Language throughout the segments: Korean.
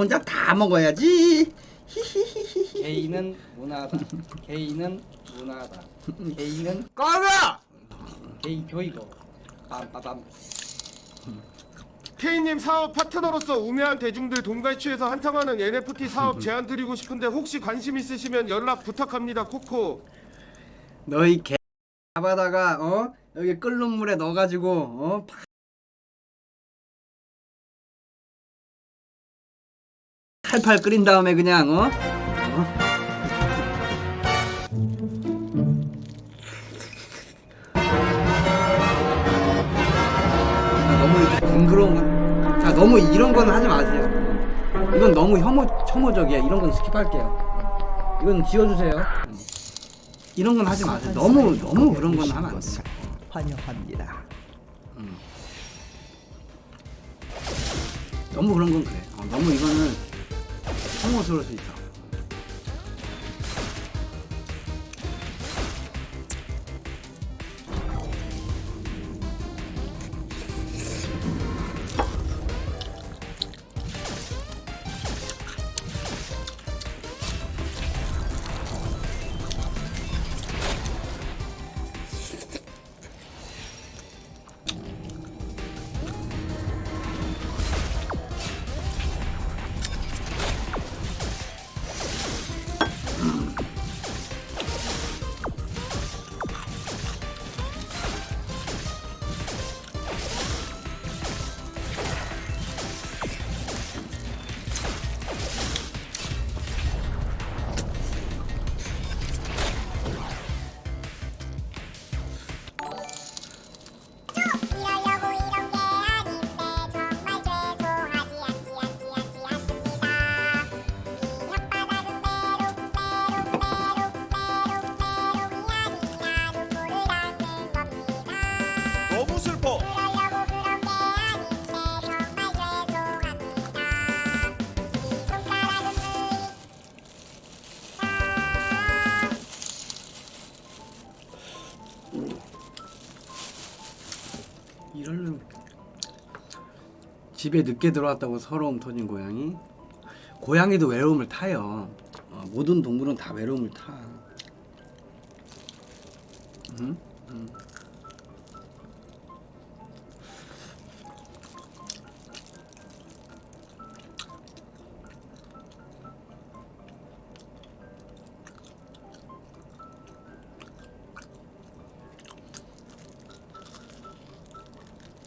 혼자 다 먹어야지. 히히히히. 개인은 문화다. 개인은 문화다. 개인은 꺼져. 개인 교이고. 빰빠밤. K님 사업 파트너로서 우매한 대중들 돈갈취해서 한탕하는 NFT 사업 제안 드리고 싶은데 혹시 관심 있으시면 연락 부탁합니다 코코 너희 개 잡아다가 어 여기 끓는 물에 넣어가지고 어 파- 팔팔 끓인 다음에 그냥 어. 어? 아, 너무 이렇게 징그러운 건, 자 너무 이런 건 하지 마세요. 이건 너무 혐오 혐오적이야. 이런 건 스킵할게요. 이건 지워주세요. 이런 건 하지 마세요. 너무 너무 그런 건 하면 안 돼요. 환영합니다. 너무 그런 건 그래. 어, 너무 이거는 혐오스러울 수 있어. 집에 늦게 들어왔다고 서러움 터진 고양이. 고양이도 외로움을 타요. 어, 모든 동물은 다 외로움을 타. 응? 응.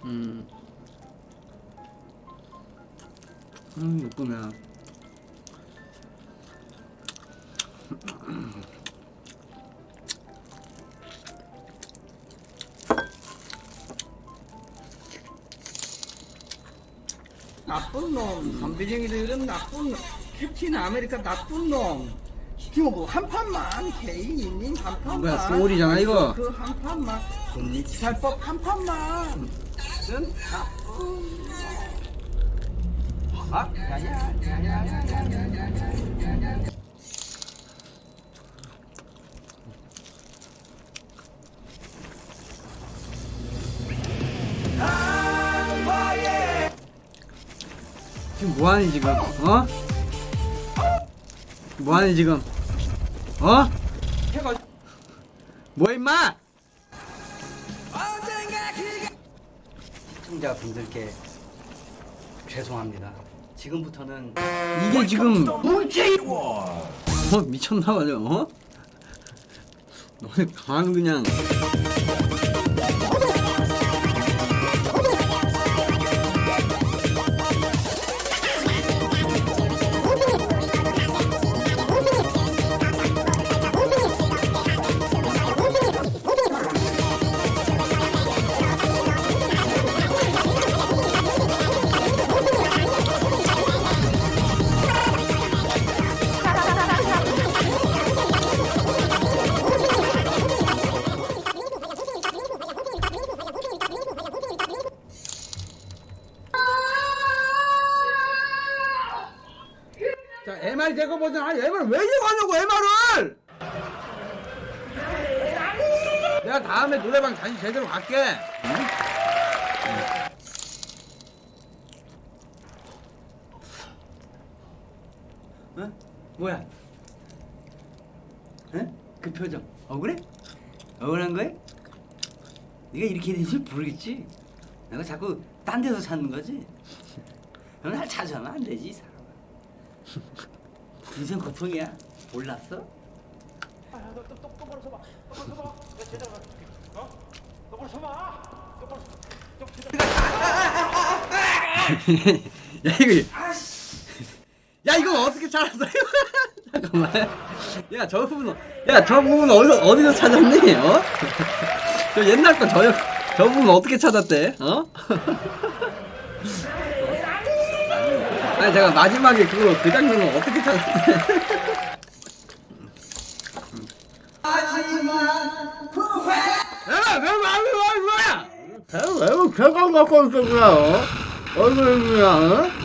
음. 음, 예쁘네. 나쁜 놈, 선비쟁이들은 나쁜 놈, 캡틴 아메리카 나쁜 놈. 지금 뭐한 판만 개인님 한 판만. 뭐야 소울이잖아 이거. 그 한 판만. 금리치 살법 한 판만. 는 나쁜. 아, 지금 뭐하니 지금? 어? 뭐하니 지금? 어? 해가 뭐 임마? 시청자분들께 죄송합니다. 지금부터는 이게 지금 어 미쳤나 봐요. 어? 너네 간 그냥 이거 뭐냐? 아니 MR 왜 이러고 하냐고 MR을! 내가 다음에 노래방 다시 제대로 갈게. 응? 어? 뭐야? 응? 그 표정 억울해? 억울한 거야? 네가 이렇게 된줄 모르겠지? 내가 자꾸 딴 데서 찾는 거지? 넌날 찾아면 안 되지 이 사람아 인생 고통이야 몰랐어? 야 이거 야 이거 어떻게 찾았어? 잠깐만 야저 부분 야저 부분 어디서 어디서 찾았니? 어? 저 옛날 거 저저 저 부분 어떻게 찾았대? 어? 아니 제가 마지막에 그거 그 장면은 어떻게 찾았대? 야, 왜 마음이 와 이거야? 왜 개강 갖고? 얼굴이야? 어?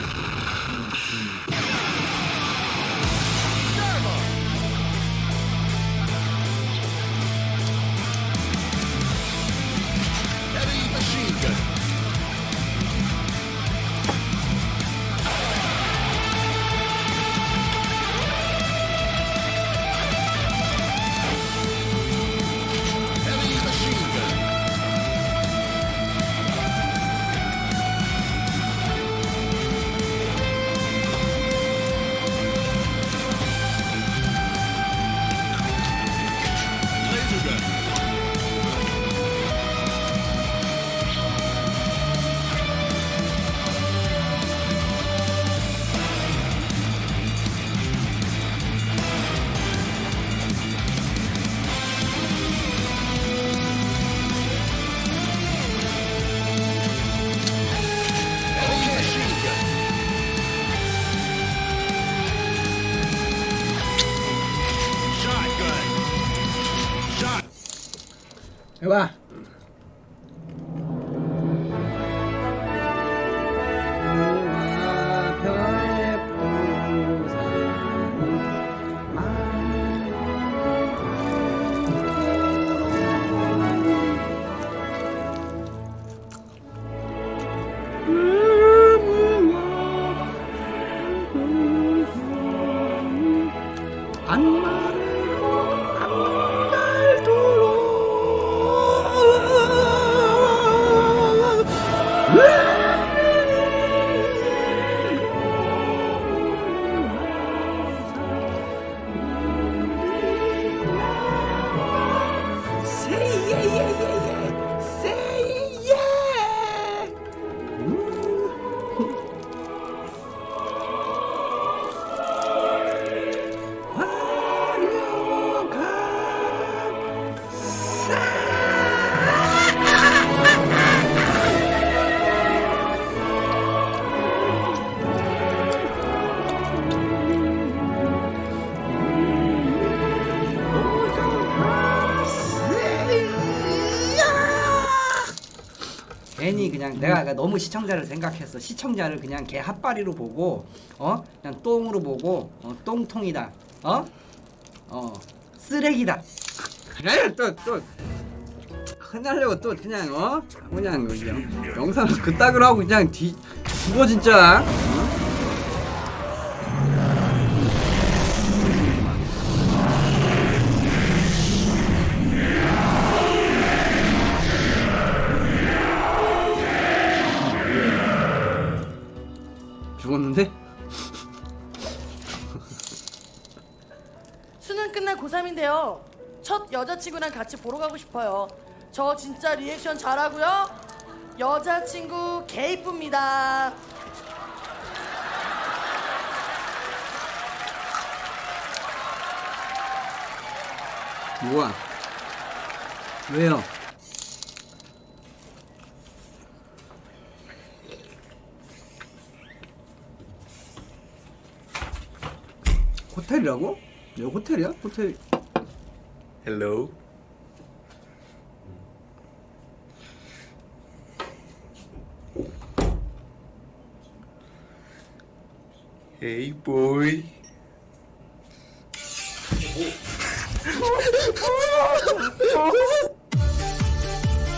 그냥 내가 너무 시청자를 생각했어. 시청자를 그냥 개 핫바리로 보고 어 그냥 똥으로 보고 어, 똥통이다. 어? 어 쓰레기다. 또또 흔하려고 또 그냥 어 그냥 영상 그따구로 하고 그냥 뒤 죽어 진짜. 죽었는데? 수능 끝날 고3인데요. 첫 여자친구랑 같이 보러 가고 싶어요. 저 진짜 리액션 잘하고요. 여자친구 개 이쁩니다. 뭐야? 왜요? 호텔이라고? 여기 호텔이야? 호텔 Hello. Hey boy.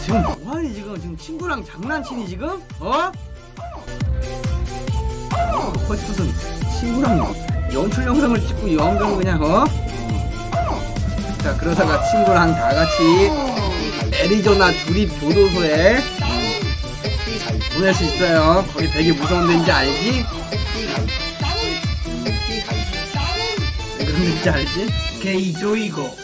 지금 뭐하니 지금 지금 친구랑 장난치니 지금? 어? 어, 무슨 친구랑 연출 영상을 찍고 영상 그냥 어? 자 그러다가 친구랑 다 같이 애리조나 주립 교도소에 보낼 수 있어요. 거기 되게 무서운 데인지 알지? 왜 그런 데인지 알지? 게이 조이고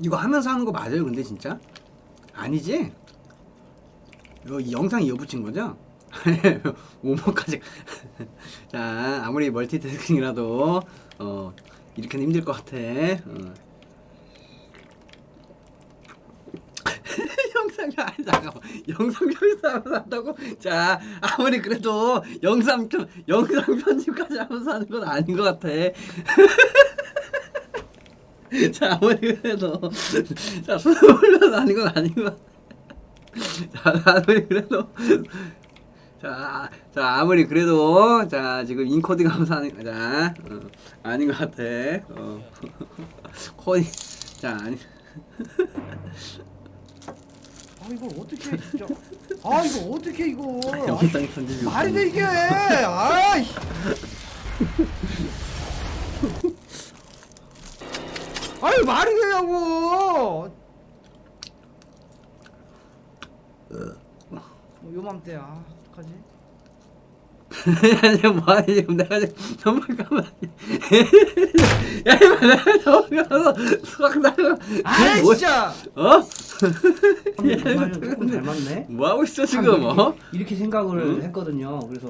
이거 하면서 하는 거 맞아요, 근데 진짜? 아니지? 이 영상 이어붙인 거죠? 오모까지 자 아무리 멀티태스킹이라도 어 이렇게는 힘들 것 같아 어. 영상 아 잠깐만 영상 편집하면서 한다고 자 아무리 그래도 영상 편 영상 편집까지 하면서 하는 건 아닌 것 같아 자 아무리 그래도 자건 아닌 것 같아. 자 아무리 그래도 자, 자 아무리 그래도 자 지금 인코딩 하면서 하는 자 어, 아닌 것 같아. 어. 코딩 자 아니. 아 이거 어떻게 진짜. 아 이거 어떻게 이거. 영상 편집이 말이 돼 이게. 아이 아이 말이 되냐고 어, 요맘때야 어떡하지 야, 뭐하니 지금 내가 지금 정말 가만히 야 이거 내가 정말 가서 수학 나가 뭐, 진짜 어? 정말 조금 닮았네 뭐 하고 있어 지금 어? 이렇게 생각을 응? 했거든요. 그래서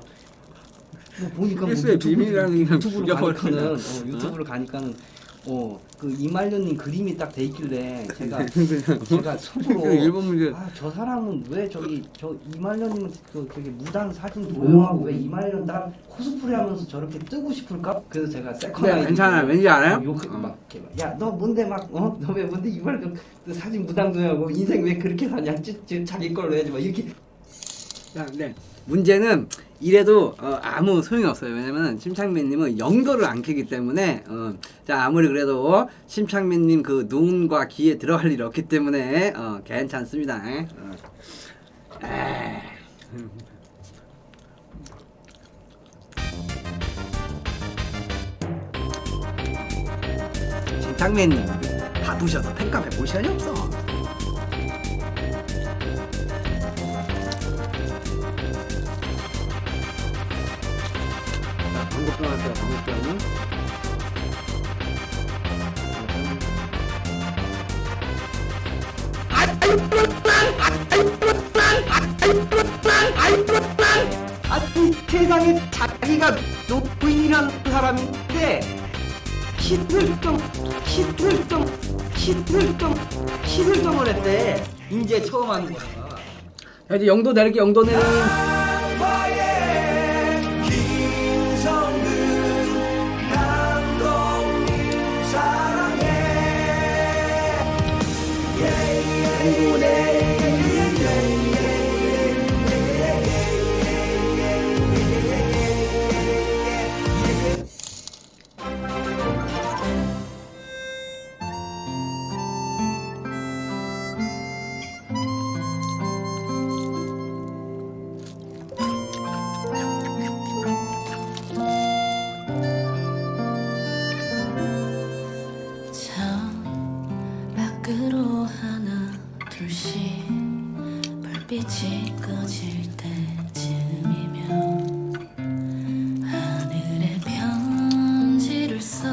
뭐 보니까 뭐 필수의 유튜브, 비밀이라는 걸 유튜브로. 가니까는 어, 유튜브를 가니까는 어 그 이말년님 그림이 딱 돼 있길래 제가 제가 속으로 일본 문제 아 저 사람은 왜 저기 저 이말년님은 그 저기 무당 사진 도용하고 왜 이말년 딱 코스프레 하면서 저렇게 뜨고 싶을까? 그래서 제가 세컨 아이디 괜찮아 왠지 알아요? 욕, 어. 막 이렇게 막, 야, 너 뭔데 막, 어? 너 왜 뭔데 이말년 그 사진 무당도하고 인생 왜 그렇게 사냐? 찌, 찌, 자기 걸로 해야지 막 이렇게 자, 네. 문제는 이래도 어, 아무 소용이 없어요. 왜냐면 심창민님은 영도를 안 캐기 때문에 어, 자 아무리 그래도 심창민님 그 눈과 귀에 들어갈 일이 없기 때문에 어, 괜찮습니다. 어. 에이. 심창민님 바쁘셔서 팬카페 볼 시간이 없어. 방법병 할게요, 방법병. 아니 세상에 자기가 노인이라는 사람인데 hit을 좀 hit을 좀을 했대. 이제 처음 하는 거야. 자 이제 영도 내릴게 영도 내림 둘씩 불빛이 꺼질 때쯤이면 하늘에 편지를 써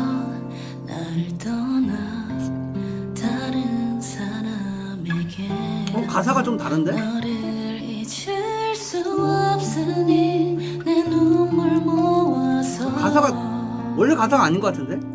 나를 떠나 다른 사람 가사가 좀 다른데? 너를 잊을 수 없으니 내 눈물 모아서 가사가 원래 가사가 아닌 것 같은데?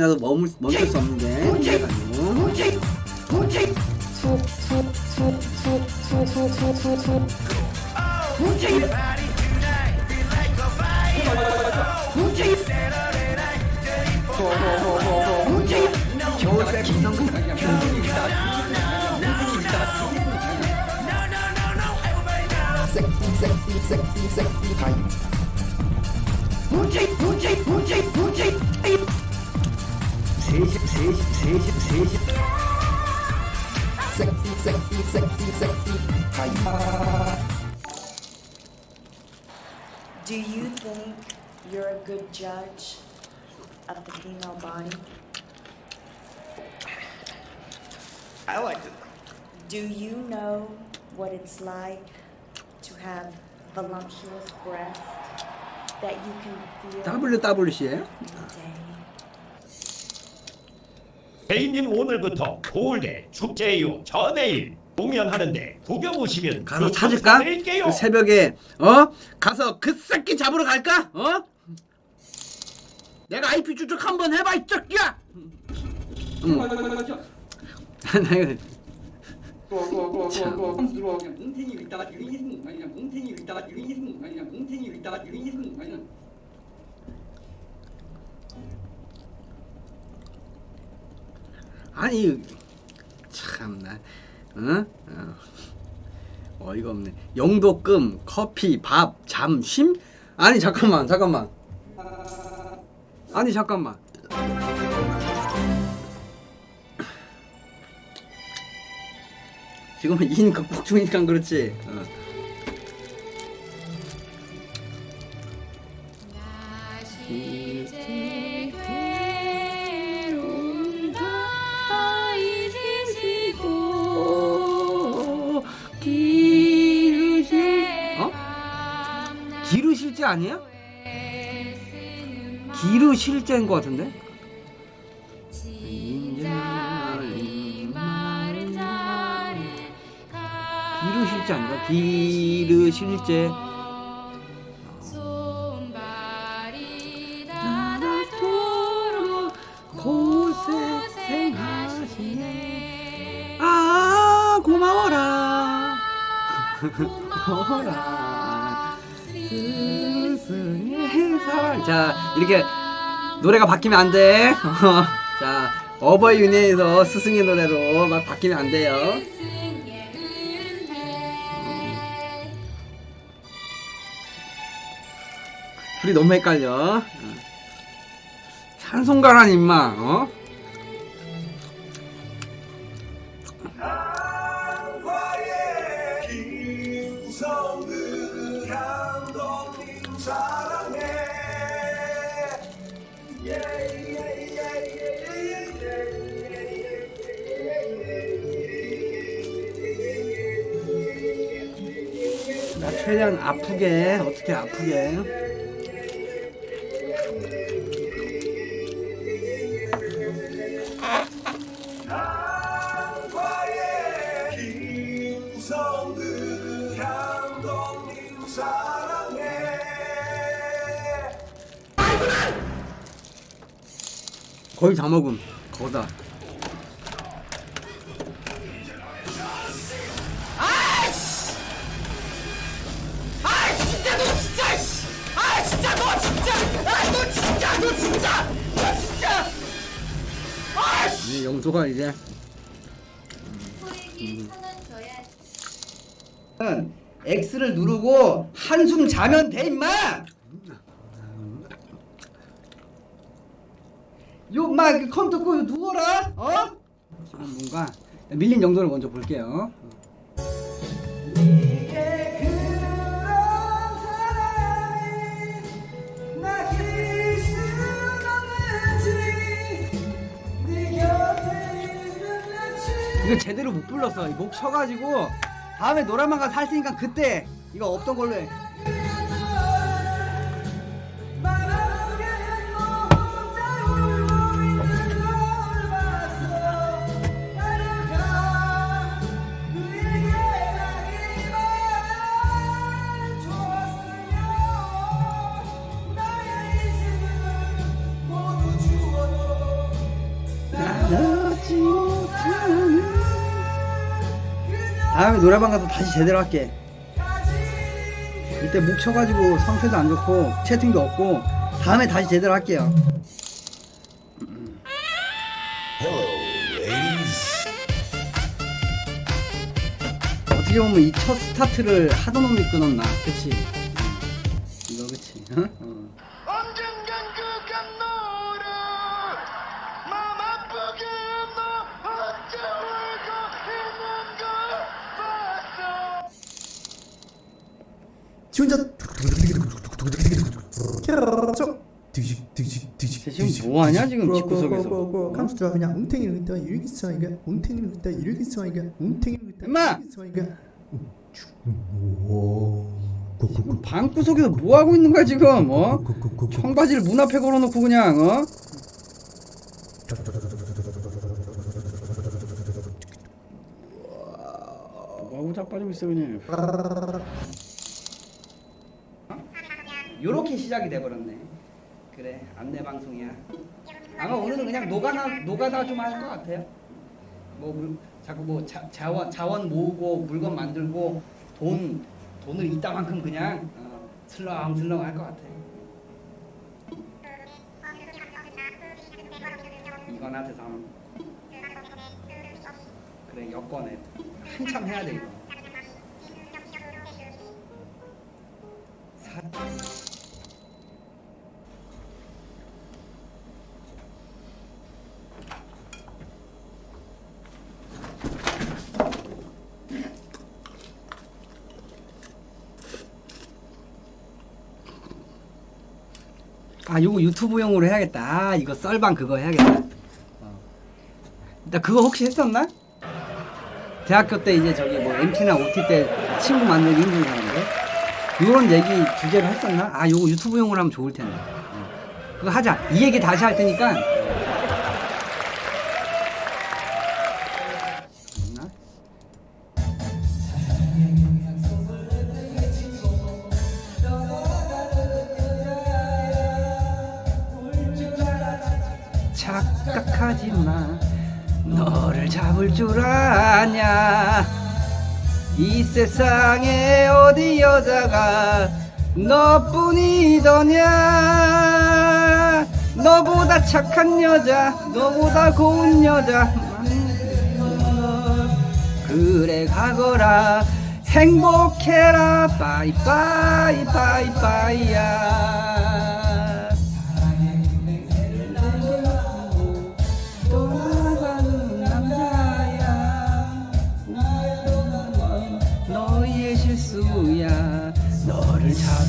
잠깐이라도 머물, 멈출 수 없는 게 문제가지고 겨울새 기성 Do you think you're a good judge of the female body? I like it. Do you know what it's like to have voluptuous breasts that you can feel? WWC예요? Eh? Every day? 대인님 오늘부터 고을대 축제예요. 저 내일 공연하는데 구경 오시면 가서 그 찾을까? 그 새벽에 어? 가서 그 새끼 잡으러 갈까? 어? 내가 IP 추적 한번 해봐 이 새끼야! 응. 나 이거 뭉탱이 있다가 유인했는 거 아니냐 뭉탱이 있다가 유인했는 거 아니냐 뭉탱이 있다가 유인했는 거 아니냐 아니 참나 응? 어. 어이가 없네 영도금 커피 밥 잠 쉼? 아니 잠깐만 잠깐만 아니 잠깐만 지금은 인 극복 중이니까 그렇지 어. 이 아니야? 기르 실제인 것 같은데? 기르 실제 아닌가? 기르 실제 고생하시네 아 고마워라 고마워라 자 이렇게 노래가 바뀌면 안 돼. 자 어버이 유니에서 스승의 노래로 막 바뀌면 안 돼요. 둘이 너무 헷갈려. 찬송가란 임마 어? 일단 아프게 어떻게 아프게? 거의 다 먹음. 거다. 아너 진짜 너 진짜 너 진짜 이제 영소가 이제 음. X를 누르고 한숨 자면 돼 임마. 그 컴퓨터 끄고 누워라. 어? 지금 뭔가 밀린 영소를 먼저 볼게요. 이거 제대로 못 불렀어. 이목 쳐가지고 다음에 노래만 가서 할 테니까 그때 이거 없던 걸로 해. 다음에 노래방 가서 다시 제대로 할게. 이때 목 쳐가지고 상태도 안 좋고 채팅도 없고 다음에 다시 제대로 할게요. 어떻게 보면 이 첫 스타트를 하던 놈이 끊었나, 그치? 이거 그치? 어? 지 혼자 뒤식 뒤식 쟤 지금 뭐 하냐, 지금 집구석에서? 감수가 그냥 웅탱이를 그때 일기성이가 웅탱이를 그때 일기성이가 웅탱이를 그때! 일기성이가 지금 방구석에서 뭐 하고 있는 거야 지금? 어? 청바지를 문 앞에 걸어놓고 그냥 어? 뭐하고 자빠지고 있어 그냥. 요렇게 시작이 돼버렸네. 그래 안내 방송이야. 아마 오늘은 그냥 노가다 노가다 좀 할 것 같아요. 뭐 물, 자꾸 뭐 자, 자원 자원 모으고 물건 만들고 돈 돈을 이따만큼 그냥 어, 슬렁슬렁 할 것 같아. 이거나 대상. 그래 여권에 한참 해야 돼 이거. 아 요거 유튜브용으로 해야겠다 아 이거 썰방 그거 해야겠다 어. 나 그거 혹시 했었나? 대학교 때 이제 저기 뭐 MT나 OT 때 친구 만들기 힘든 사람들 이런 얘기 주제로 했었나? 아 요거 유튜브용으로 하면 좋을 텐데 어. 그거 하자 이 얘기 다시 할 테니까 착각하지 마 너를 잡을 줄 아냐. 이 세상에 어디 여자가 너뿐이더냐. 너보다 착한 여자 너보다 고운 여자. 그래 가거라. 행복해라. 빠이빠이 빠이빠이야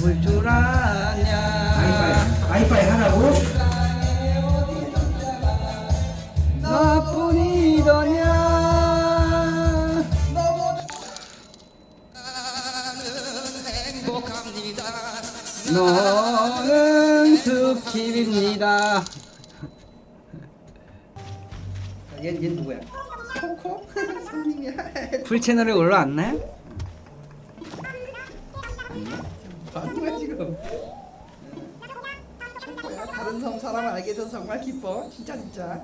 잡을 줄 아냐 빠이빠이 하라고? 너뿐이더냐 너는 스킵입니다. 얘, 얘 누구야? 코코? 손님이야. 풀 채널에 올라왔나요? 알게 돼서 정말 기뻐. 진짜 진짜.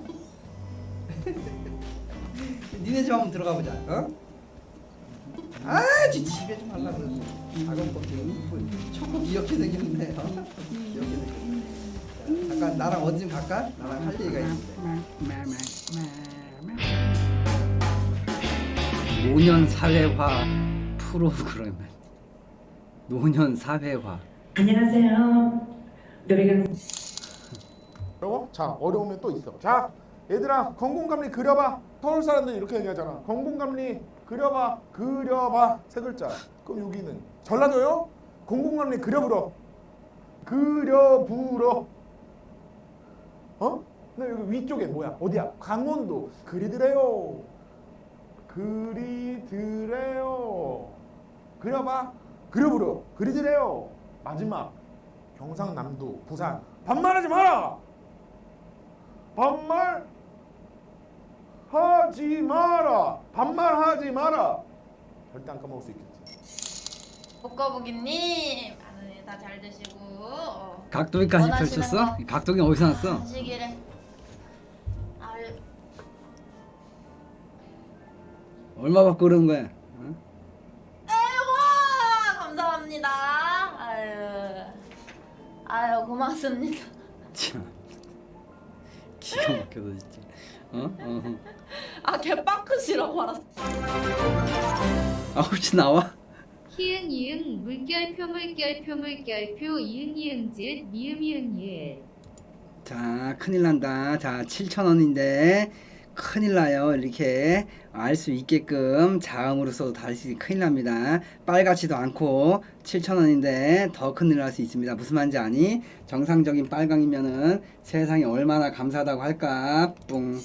니네 집 한번 들어가 보자. 어? 아, 진짜 집에 좀 하려고 그러지. 작은 거 초코 귀엽게 생겼는데. 어? 귀엽게 생겼네. 잠깐 나랑 어디 좀 갈까? 나랑 할 얘기가 있는데. 노년 사회화 프로그램. 노년 사회화. 안녕하세요. 노래가 어려워? 자 어려우면 또 있어. 자 얘들아 건공감리 그려봐. 서울 사람들이 이렇게 얘기하잖아. 건공감리 그려봐 그려봐. 세 글자. 그럼 여기는 전라도요? 건공감리 그려불어. 그려불어. 어? 근데 여기 위쪽에 뭐야? 어디야? 강원도. 그리드래요. 그리드래요. 그려봐. 그려불어. 그리드래요. 마지막. 경상남도 부산. 반말하지 마라 반말 하지 마라. 반말하지 마라. 절대 안 까먹을 수 있겠지. 볶아보기님 다잘 드시고 각도기까지 원하시는 펼쳤어? 각도기 어디서 났어? 하시기를 아유 얼마 받고 그러는 거야? 어? 아이고 감사합니다 아유 아유 고맙습니다 참 기가 막혀서 진짜. 어? 어. 아 개빵크시라고 알았어 아 혹시 나와? 희은 이응 물결표 물결표 물결표 이응 이응 즈읒 미음 이응 예. 자 큰일 난다. 자 7천 원인데 큰일 나요. 이렇게 알 수 있게끔 자음으로 써도 다시 큰일 납니다. 빨갛지도 않고 7천 원인데 더 큰일 날 수 있습니다. 무슨 말인지 아니? 정상적인 빨강이면은 세상이 얼마나 감사하다고 할까? 뿡.